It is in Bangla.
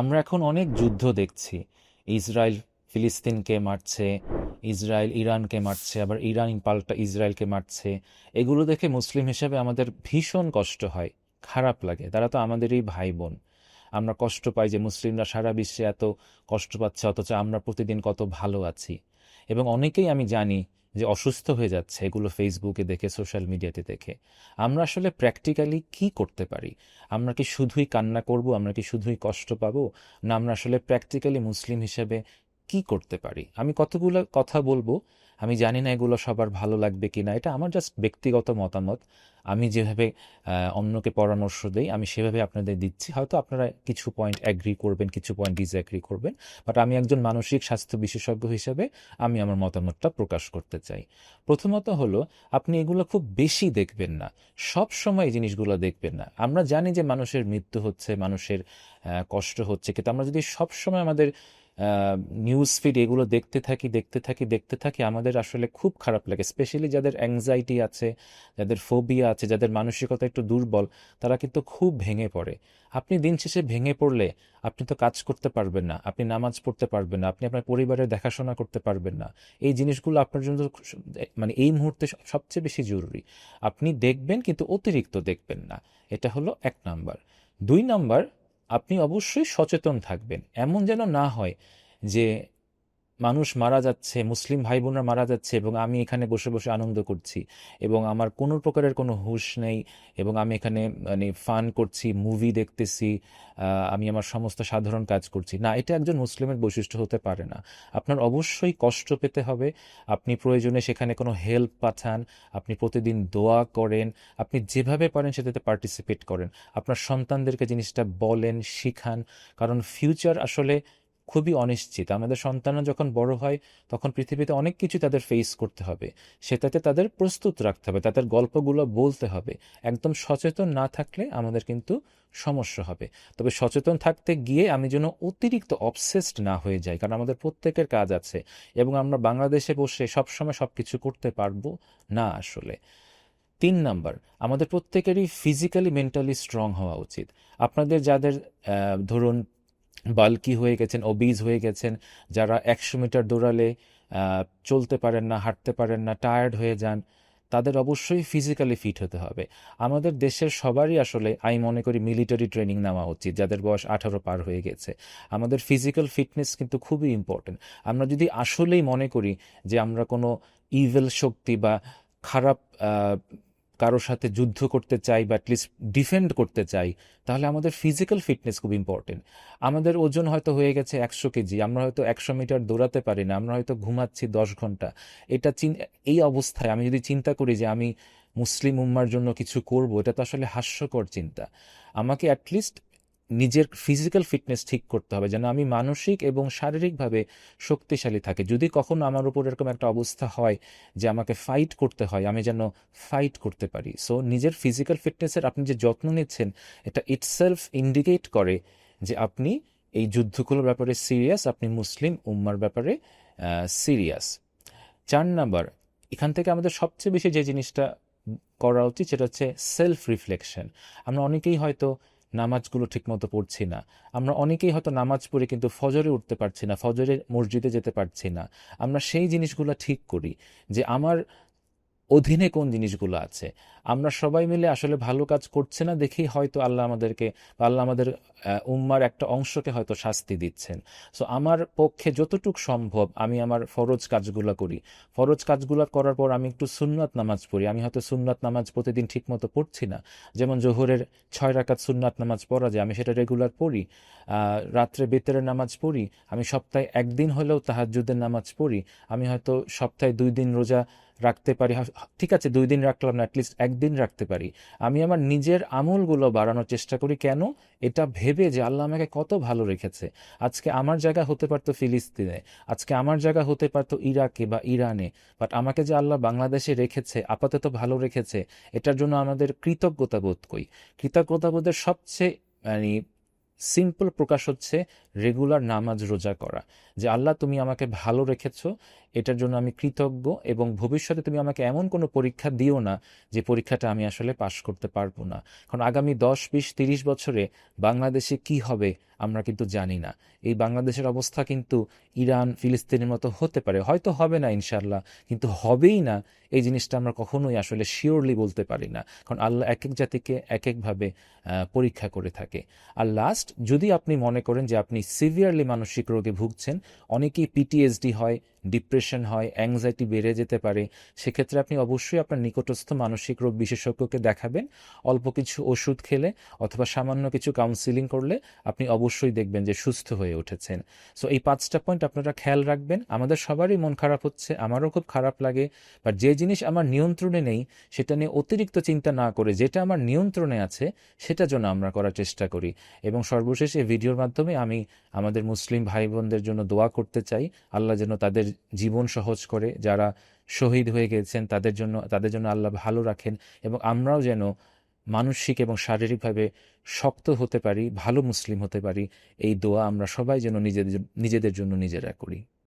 আমরা এখন অনেক যুদ্ধ দেখছি। ইসরায়েল ফিলিস্তিনকে মারছে, ইসরায়েল ইরানকে মারছে, আবার ইরান পাল্টা ইসরায়েলকে মারছে। এগুলো দেখে মুসলিম হিসেবে আমাদের ভীষণ কষ্ট হয়, খারাপ লাগে। তারা তো আমাদেরই ভাই বোন আমরা কষ্ট পাই যে মুসলিমরা সারা বিশ্বে এত কষ্ট পাচ্ছে, অথচ আমরা প্রতিদিন কত ভালো আছি। এবং অনেকেই আমি জানি যে অসুস্থ হয়ে যাচ্ছে, এগুলো ফেসবুকে দেখে সোশ্যাল মিডিয়াতে দেখে, আমরা আসলে প্র্যাকটিক্যালি কি করতে পারি? আমরা কি শুধুই কান্না করব? আমরা কি শুধুই কষ্ট পাবো? না, আমরা আসলে প্র্যাকটিক্যালি মুসলিম হিসেবে কি করতে পারি? আমি কতগুলো কথা বলব? আমি জানি না এগুলো সবার ভালো লাগবে কি না এটা আমার জাস্ট ব্যক্তিগত মতামত। আমি যেভাবে অন্যকে পরামর্শ দেই, আমি সেভাবে আপনাদের দিচ্ছি। হয়তো আপনারা কিছু পয়েন্ট অ্যাগ্রি করবেন, কিছু পয়েন্ট ডিসঅ্যাগ্রি করবেন বাট আমি একজন মানসিক স্বাস্থ্য বিশেষজ্ঞ হিসেবে আমি আমার মতামতটা প্রকাশ করতে চাই। প্রথমত হলো, আপনি এগুলো খুব বেশি দেখবেন না। সব সময় এই জিনিসগুলো দেখবেন না। আমরা জানি যে মানুষের মৃত্যু হচ্ছে, মানুষের কষ্ট হচ্ছে, কিন্তু আমরা যদি সব সময় আমাদের নিউজ ফিড এগুলো দেখতে থাকি দেখতে থাকি দেখতে থাকি, আমাদের আসলে খুব খারাপ লাগে স্পেশালি যাদের অ্যাংজাইটি আছে, যাদের ফোবিয়া আছে, যাদের মানসিকতা একটু দুর্বল, তারা কিন্তু খুব ভেঙে পড়ে। আপনি দিন শেষে ভেঙে পড়লে আপনি তো কাজ করতে পারবেন না, আপনি নামাজ পড়তে পারবেন না, আপনি আপনার পরিবারের দেখাশোনা করতে পারবেন না। এই জিনিসগুলো আপনার জন্য মানে এই মুহূর্তে সবচেয়ে বেশি জরুরি। আপনি দেখবেন কিন্তু অতিরিক্ত দেখবেন না। এটা হলো এক নাম্বার দুই নাম্বার আপনি অবশ্যই সচেতন থাকবেন। এমন যেন না হয় যে মানুষ মারা যাচ্ছে, মুসলিম ভাই বোনরা মারা যাচ্ছে এবং আমি এখানে বসে বসে আনন্দ করছি এবং আমার কোনো প্রকারের কোনো হুঁশ নেই এবং আমি এখানে মানে ফান করছি, মুভি দেখতেছি আমি আমার সমস্ত সাধারণ কাজ করছি। না, এটা একজন মুসলিমের বৈশিষ্ট্য হতে পারে না। আপনার অবশ্যই কষ্ট পেতে হবে, আপনি প্রয়োজনে সেখানে কোনো হেল্প পাঠান, আপনি প্রতিদিন দোয়া করেন, আপনি যেভাবে পারেন সেটাতে পার্টিসিপেট করেন। আপনার সন্তানদেরকে জিনিসটা বলেন, শিখান, কারণ ফিউচার আসলে খুবই অনিশ্চিত। আমাদের সন্তানরা যখন বড় হয়, তখন পৃথিবীতে অনেক কিছু তাদের ফেস করতে হবে। সেটাতে তাদের প্রস্তুত রাখতে হবে, তাদের গল্পগুলো বলতে হবে। একদম সচেতন না থাকলে আমাদের কিন্তু সমস্যা হবে। তবে সচেতন থাকতে গিয়ে আমি যেন অতিরিক্ত অবসেসড না হয়ে যাই, কারণ আমাদের প্রত্যেকের কাজ আছে এবং আমরা বাংলাদেশে বসে সবসময় সব কিছু করতে পারব না আসলে। তিন নাম্বার, আমাদের প্রত্যেকেরই ফিজিক্যালি মেন্টালি স্ট্রং হওয়া উচিত। আপনাদের যাদের ধরুন বাল্কি হয়ে গেছেন ওবিজ হয়ে গেছেন, যারা একশো মিটার দৌড়ালে চলতে পারেন না, হাঁটতে পারেন না টায়ার্ড হয়ে যান, তাদের অবশ্যই ফিজিক্যালি ফিট হতে হবে। আমাদের দেশের সবারই আসলে, আমি মনে করি মিলিটারি ট্রেনিং নেওয়া উচিত, যাদের বয়স আঠারো পার হয়ে গেছে। আমাদের ফিজিক্যাল ফিটনেস কিন্তু খুবই ইম্পর্টেন্ট আমরা যদি আসলেই মনে করি যে আমরা কোনো ইভেল শক্তি বা খারাপ কারোর সাথে যুদ্ধ করতে চাই বা অ্যাটলিস্ট ডিফেন্ড করতে চাই, তাহলে আমাদের ফিজিক্যাল ফিটনেস খুব ইম্পর্টেন্ট আমাদের ওজন হয়তো হয়ে গেছে একশো কেজি, আমরা হয়তো একশো মিটার দৌড়াতে পারি না, আমরা হয়তো ঘুমাচ্ছি দশ ঘণ্টা। এটা এই অবস্থায় আমি যদি চিন্তা করি যে আমি মুসলিম উম্মার জন্য কিছু করব, এটা তো আসলে হাস্যকর চিন্তা। আমাকে অ্যাটলিস্ট নিজের ফিজিক্যাল ফিটনেস ঠিক করতে হবে, যেন আমি মানসিক এবং শারীরিকভাবে শক্তিশালী থাকি। যদি কখনো আমার উপর এরকম একটা অবস্থা হয় যে আমাকে ফাইট করতে হয়, আমি যেন ফাইট করতে পারি। সো নিজের ফিজিক্যাল ফিটনেসের আপনি যে যত্ন নিচ্ছেন, এটা ইটসেলফ ইন্ডিকেট করে যে আপনি এই যুদ্ধগুলোর ব্যাপারে সিরিয়াস আপনি মুসলিম, উম্মার ব্যাপারে সিরিয়াস চার নাম্বার, এখান থেকে আমাদের সবচেয়ে বেশি যে জিনিসটা করা উচিত, সেটা হচ্ছে সেলফ রিফ্লেকশন আমরা অনেকেই হয়তো নামাজগুলো ঠিকমতো পড়ছি না। আমরা অনেকেই হয়তো নামাজ পড়ে কিন্তু ফজরে উঠতে পারছি না ফজরে মসজিদে যেতে পারছি না। আমরা সেই জিনিসগুলো ঠিক করি যে আমার অধীনে কোন জিনিসগুলো আছে। আমরা সবাই মিলে আসলে ভালো কাজ করছে না দেখেই হয়তো আল্লাহ আমাদেরকে বা আল্লাহ আমাদের উম্মার একটা অংশকে হয়তো শাস্তি দিচ্ছেন। সো আমার পক্ষে যতটুক সম্ভব আমি আমার ফরজ কাজগুলো করি। ফরজ কাজগুলো করার পর আমি একটু সুন্নাত নামাজ পড়ি। আমি হয়তো সুন্নাত নামাজ প্রতিদিন ঠিকমতো পড়ছি না। যেমন জোহরের ছয় রাকাত সুন্নাত নামাজ পড়া যায়, আমি সেটা রেগুলার পড়ি। রাত্রে বেতের নামাজ পড়ি। আমি সপ্তাহে একদিন হলেও তাহাজ্জুদের নামাজ পড়ি। আমি হয়তো সপ্তাহে দুই দিন রোজা রাখতে পারি ঠিক আছে, দুই দিন রাখলাম না, অ্যাটলিস্ট একদিন রাখতে পারি। আমি আমার নিজের আমলগুলো বাড়ানোর চেষ্টা করি, কেন? এটা ভেবে যে আল্লাহ আমাকে কত ভালো রেখেছে। আজকে আমার জায়গা হতে পারতো ফিলিস্তিনে, আজকে আমার জায়গা হতে পারতো ইরাকে বা ইরানে বাট আমাকে যে আল্লাহ বাংলাদেশে রেখেছে, আপাতত ভালো রেখেছে, এটার জন্য আমাদের কৃতজ্ঞতা বোধ করি। কৃতজ্ঞতা বোধের সবচেয়ে মানে সিম্পল প্রকাশ হচ্ছে রেগুলার নামাজ রোজা করা। যে আল্লাহ তুমি আমাকে ভালো রেখেছ, এটার জন্য আমি কৃতজ্ঞ এবং ভবিষ্যতে তুমি আমাকে এমন কোনো পরীক্ষা দিও না যে পরীক্ষাটা আমি আসলে পাশ করতে পারব না। কারণ আগামী দশ, বিশ, তিরিশ বছরে বাংলাদেশে কি হবে আমরা কিন্তু জানি না। এই বাংলাদেশের অবস্থা কিন্তু ইরান, ফিলিস্তিনের মতো হতে পারে। হয়তো হবে না ইনশাল্লাহ কিন্তু হবেই না এই জিনিসটা আমরা কখনোই আসলে শিওরলি বলতে পারি না। কারণ আল্লাহ এক এক জাতিকে এক একভাবে পরীক্ষা করে থাকে। আর লাস্ট যদি আপনি মনে করেন যে আপনি সিভিয়ারলি মানসিক রোগে ভুগছেন, অনেকেই পিটিএসডি হয় ডিপ্রেশন হয় অ্যাংজাইটি বেড়ে যেতে পারে, সেক্ষেত্রে আপনি অবশ্যই আপনার নিকটস্থ মানসিক রোগ বিশেষজ্ঞকে দেখাবেন, অল্প কিছু ওষুধ খেলে অথবা সামান্য কিছু কাউন্সিলিং করলে আপনি অবশ্যই দেখবেন যে সুস্থ হয়ে উঠেছেন। সো এই পাঁচটা পয়েন্ট আপনারা খেয়াল রাখবেন। আমাদের সবারই মন খারাপ হচ্ছে, আমারও খুব খারাপ লাগে বা যে জিনিস আমার নিয়ন্ত্রণে নেই, সেটা নিয়ে অতিরিক্ত চিন্তা না করে যেটা আমার নিয়ন্ত্রণে আছে, সেটা যেন আমরা করার চেষ্টা করি। এবং সর্বশেষ এই ভিডিওর মাধ্যমে আমি আমাদের মুসলিম ভাই বোনদের জন্য দোয়া করতে চাই, আল্লাহ যেন তাদের জীবন সহজ করে, যারা শহীদ হয়ে গেছেন তাদের জন্য তাদের জন্য আল্লাহ ভালো রাখেন এবং আমরাও যেন মানসিক এবং শারীরিকভাবে শক্ত হতে পারি, ভালো মুসলিম হতে পারি, এই দোয়া আমরা সবাই যেন নিজেদের নিজেদের জন্য নিজেরা করি।